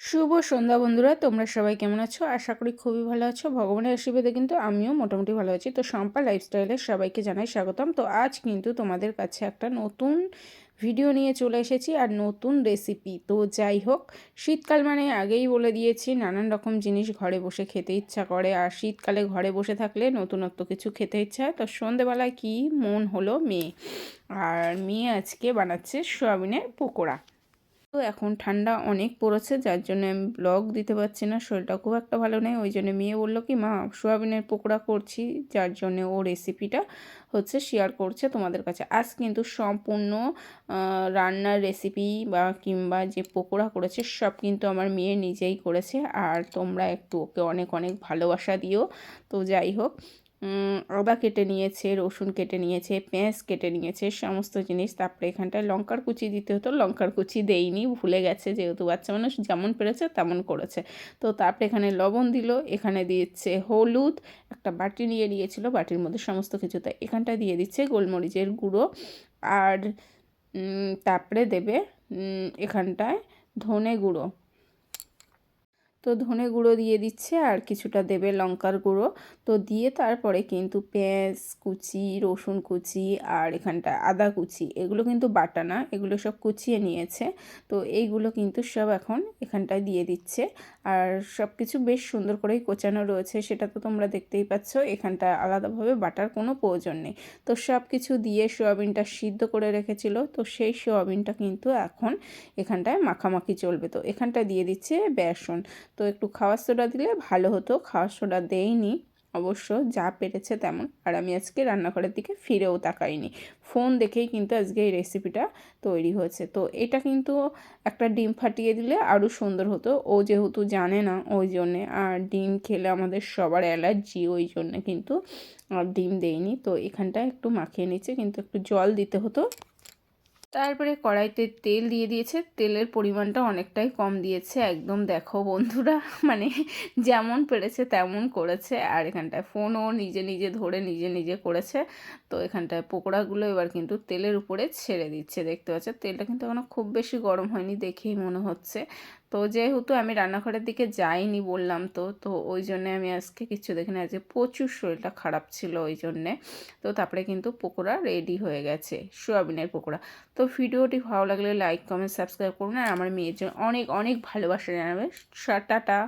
শুভ সন্ধ্যা বন্ধুরা, তোমরা সবাই কেমন আছো? আশা করি খুবই ভালো আছো। ভগবানের আশীর্বাদে কিন্তু আমিও মোটামুটি ভালো আছি। তো শম্পা লাইফস্টাইলের সবাইকে জানাই স্বাগতম। তো আজ কিন্তু তোমাদের কাছে একটা নতুন ভিডিও নিয়ে চলে এসেছি আর নতুন রেসিপি তো যাই হোক, শীতকাল মানে আগেই বলে দিয়েছি, নানান রকম জিনিস ঘরে বসে খেতে ইচ্ছা করে। আর শীতকালে ঘরে বসে থাকলে নতুনত্ব কিছু খেতে ইচ্ছা হয়। তো সন্ধেবেলায় কি মন হলো মেয়ে? আর মেয়ে আজকে বানাচ্ছে সোয়াবিনের পকোড়া। তো এখন ঠান্ডা অনেক পড়েছে, যার জন্য আমি ব্লগ দিতে পারছি না শরীরটা খুব একটা ভালো নেই। ওই জন্য মেয়ে বলল কি, মা, সোয়াবিনের পকোড়া করছি। যার জন্য ও রেসিপিটা হচ্ছে শেয়ার করছে তোমাদের কাছে। আজ কিন্তু সম্পূর্ণ রান্নার রেসিপি বা কিংবা যে পকোড়া করেছে, সব কিন্তু আমার মেয়ে নিজেই করেছে। আর তোমরা একটু ওকে অনেক অনেক ভালোবাসা দিও। তো যাই হোক আদা কেটে নিয়েছে, রসুন কেটে নিয়েছে, পেঁয়াজ কেটে নিয়েছে, সমস্ত জিনিস। তারপরে এখানটায় লঙ্কার কুচি দিতে হতো। লঙ্কার কুচি দেইনি, ভুলে গেছে যেহেতু বাচ্চা মানুষ, যেমন পেরেছে তেমন করেছে। তো তারপরে এখানে লবণ দিল, এখানে দিয়েছে হলুদ, একটা বাটি নিয়ে নিয়েছিল, বাটির মধ্যে সমস্ত কিছু তাই এখানটা দিয়ে দিচ্ছে গোলমরিচের গুঁড়ো। আর তারপরে দেবে এখানটায় ধনে গুঁড়ো। তো ধনে গুঁড়ো দিয়ে দিচ্ছে আর কিছুটা দেবে লঙ্কার গুঁড়ো। তো দিয়ে তারপরে কিন্তু পেঁয়াজ কুচি, রসুন কুচি আর এখানটা আদা কুচি, এগুলো কিন্তু বাটা না, এগুলো সব কুচিয়ে নিয়েছে। তো এইগুলো কিন্তু সব এখন এখানটায় দিয়ে দিচ্ছে। আর সব কিছু বেশ সুন্দর করেই কোচানো রয়েছে, সেটা তো তোমরা দেখতেই পাচ্ছ, এখানটা আলাদাভাবে বাটার কোনো প্রয়োজন নেই। তো সব কিছু দিয়ে সোয়াবিনটা সিদ্ধ করে রেখেছিল, তো সেই সোয়াবিনটা কিন্তু এখন এখানটায় মাখামাখি চলবে। তো এখানটায় দিয়ে দিচ্ছে বেসন। তো একটু খাওয়ার সোডা দিলে ভালো হতো। খাওয়ার সোডা দেয়নি অবশ্য যা পেরেছে তেমন। আর আমি আজকে রান্নাঘরের দিকে ফিরেও তাকাইনি। ফোন দেখেই কিন্তু আজকে এই রেসিপিটা তৈরি হয়েছে। তো এটা কিন্তু একটা ডিম ফাটিয়ে দিলে আরও সুন্দর হতো। ও যেহেতু জানে না ওই জন্যে, আর ডিম খেলে আমাদের সবার অ্যালার্জি, ওই জন্যে কিন্তু ডিম দেয়নি তো এখানটায় একটু মাখিয়ে নিচ্ছে, কিন্তু একটু জল দিতে হতো। তারপরে কড়াইতে তেল দিয়ে দিয়েছে। তেলের পরিমাণটা অনেকটাই কম দিয়েছে। একদম দেখো বন্ধুরা মানে যেমন পেরেছে তেমন করেছে। আর এখানটায় ফোনও নিজে নিজে ধরে নিজে নিজে করেছে। তো এখানটায় পকোড়াগুলো এবার কিন্তু তেলের উপরে ছেড়ে দিচ্ছে। দেখতে পাচ্ছে, তেলটা কিন্তু এখনও খুব বেশি গরম হয়নি দেখেই মনে হচ্ছে। তো যেহেতু আমি রান্নাঘরের দিকে যাইনি বললাম তো তো ওই জন্যে আমি আজকে কিছু দেখিনি আজকে প্রচুর শরীরটা খারাপ ছিল ওই জন্যে। তো তারপরে কিন্তু পকোড়া রেডি হয়ে গেছে, সোয়াবিনের পকোড়া। তো ভিডিওটি ভালো লাগলে লাইক কমেন্ট সাবস্ক্রাইব করুন আর আমার মেয়ের জন্য অনেক অনেক ভালোবাসা জানাবে। টাটা।